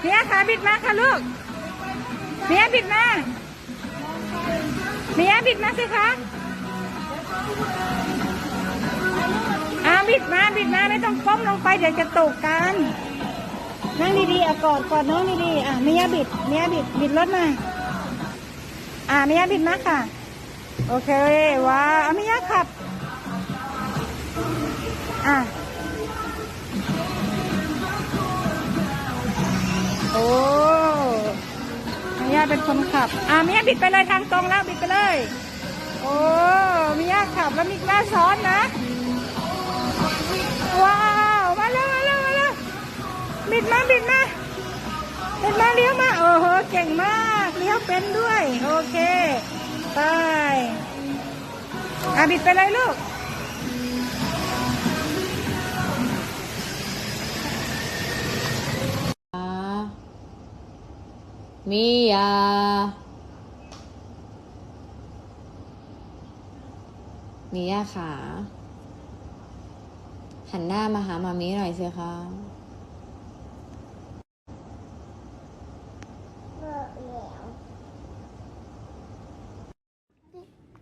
เมียขาบิดมาค่ะลูกเมียบิดมาเมียบิดมาสิคะอาบิดมาบิดมาไม่ต้องก้มลงไปเดี๋ยวจะตกกันนั่งดีๆอะกอดกอดน้องดีๆอะเมียบิดเมียบิดบิดรถมาอะเมียบิดมาค่ะ โอเคว้าอะเมียขับอะ เป็นคนขับ อะเมียบิดไปเลยทางตรงแล้วบิดไปเลย โอ้เมียขับแล้วมีกล้าซ้อนนะ ว้าว มาเลยมาเลยมาเลยบิดมาบิดมาบิดมาเลี้ยวมา โอ้โห เก่งมากเลี้ยวเป็นด้วย โอเค ไป อะบิดไปเลยลูก มิยามิยาขา หันหน้ามาหามามิหน่อยสิคะ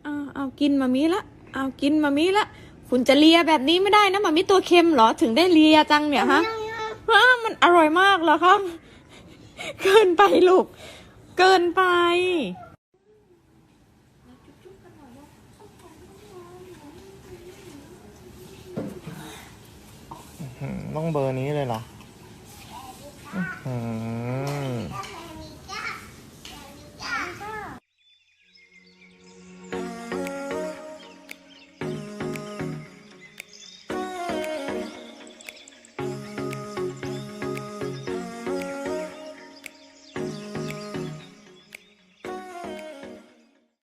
เอาเอากินมามิละ เอากินมามิละคุณจะเลียแบบนี้ไม่ได้นะมามิตัวเค็มเหรอ ถึงได้เลียจังเนี่ยฮะว้ามันอร่อยมากเหรอครับ เกินไปลูก เกินไป ต้องเบอร์นี้เลยเหรอ